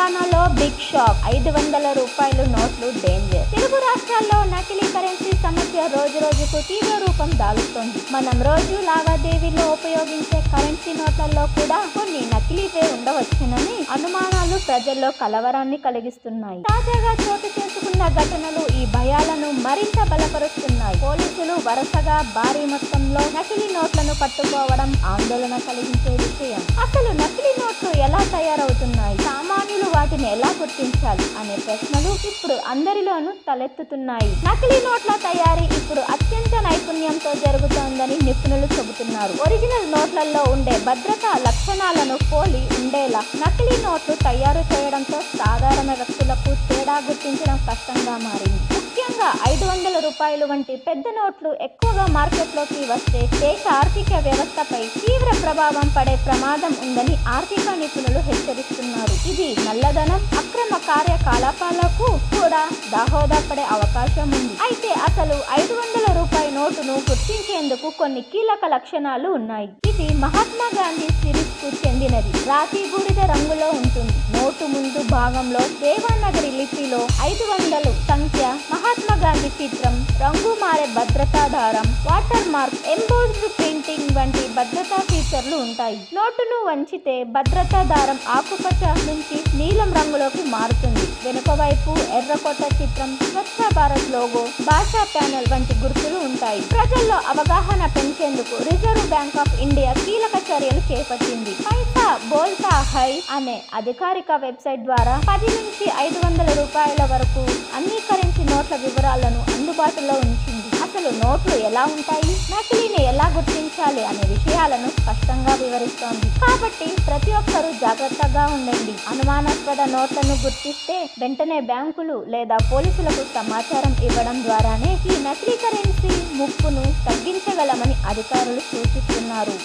తెలంగాణలో big shock. ఐదు వందల రూపాయలు నోట్లు డేంజర్. తెలుగు రాష్ట్రాల్లో నకిలీ కరెన్సీ సమస్య రోజు రోజుకు తీవ్ర రూపం దాలుస్తోంది. మనం రోజు లావాదేవీలో ఉపయోగించే కరెన్సీ నోట్లలో కూడా కొన్ని నకిలీవే ఉండవచ్చునని అనుమానాలు ప్రజల్లో కలవరాన్ని కలిగిస్తున్నాయి. తాజాగా చోటు చేసుకున్న ఘటనలు ఈ భయాలను మరింత బలపరుస్తున్నాయి. పోలీసులు వరుసగా భారీ మొత్తంలో నకిలీ నోట్లను పట్టుకోవడం ఆందోళన కలిగించే విషయం. అసలు నకిలీ నోట్లు ఎలా తయారవుతున్నాయి? వాటిని ఎలా గుర్తించాలి అనే ప్రశ్నలు ఇప్పుడు అందరిలోనూ తలెత్తుతున్నాయి. నకిలీ నోట్ల తయారీ నైపుణ్యంతో జరుగుతోందని నిపుణులు చెబుతున్నారు. ఒరిజినల్ నోట్లలో ఉండే భద్రతా లక్షణాలను పోలి ఉండేలా నకిలీ నోట్లు తయారు చేయడంతో సాధారణ వ్యక్తులకు తేడా గుర్తించడం కష్టంగా మారింది. ముఖ్యంగా ఐదు వందల రూపాయలు వంటి పెద్ద నోట్లు ఎక్కువగా మార్కెట్లోకి వస్తే దేశ ఆర్థిక వ్యవస్థపై తీవ్ర ప్రభావం పడే ప్రమాదం ఉందని ఆర్థిక నిపుణులు హెచ్చరిస్తున్నారు. ఇది నల్లధనం కార్యకలాపాలకు కూడా దాహోదపడే అవకాశం ఉంది అయితే అసలు ఐదు వందల రూపాయి నోటును గుర్తించేందుకు కొన్ని కీలక లక్షణాలు ఉన్నాయి. ఇది మహాత్మా గాంధీ సిరీస్కు చెందినది. రాతి బూడిద రంగులో ఉంటుంది. నోటు ముందు భాగంలో దేవానగరి లిపిలో ఐదు వందలు సంఖ్య మహాత్మా గాంధీ చిత్రం రంగు మారే భద్రతాధారం వాటర్ మార్క్ ఎంబోజ్డ్ ప్రింటింగ్ వంటి భద్రతా ఫీచర్లు ఉంటాయి. నోటును వంచితే భద్రతా దారం ఆకుపచ్చ నుంచి నీలం రంగులోకి మారుతుంది. వెనుక వైపు ఎర్రకోట చిత్రం స్వచ్ఛ భారత్ లోగో భాషా ప్యానెల్ వంటి గుర్తులు ఉంటాయి. ప్రజల్లో అవగాహన పెంచేందుకు రిజర్వ్ బ్యాంక్ ఆఫ్ ఇండియా కీలక చర్యలు చేపట్టింది. పైసా బోల్తా హై అనే అధికారిక వెబ్సైట్ ద్వారా పది నుంచి ఐదు వందల రూపాయల వరకు అన్ని కరెన్సీ నోట్ల వివరాలను అందుబాటులో ఉంచింది. అసలు నోట్లు ఎలా ఉంటాయి? నకిలీని ఎలా గుర్తించాలి అనే విషయాలను స్పష్టంగా వివరిస్తోంది. కాబట్టి ప్రతి ఒక్కరూ జాగ్రత్తగా ఉండండి. అనుమానాస్పద నోట్లను గుర్తిస్తే వెంటనే బ్యాంకులు లేదా పోలీసులకు సమాచారం ఇవ్వడం ద్వారానే ఈ నకిలీ కరెన్సీ ముప్పును తగ్గించగలమని అధికారులు సూచిస్తున్నారు.